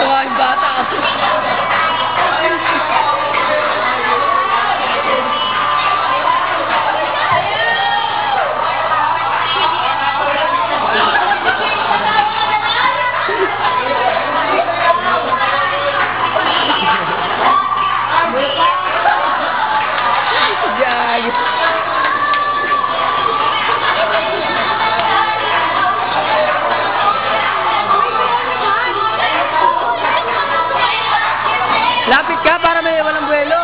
ตัว Lapit ka para may walang buwelo.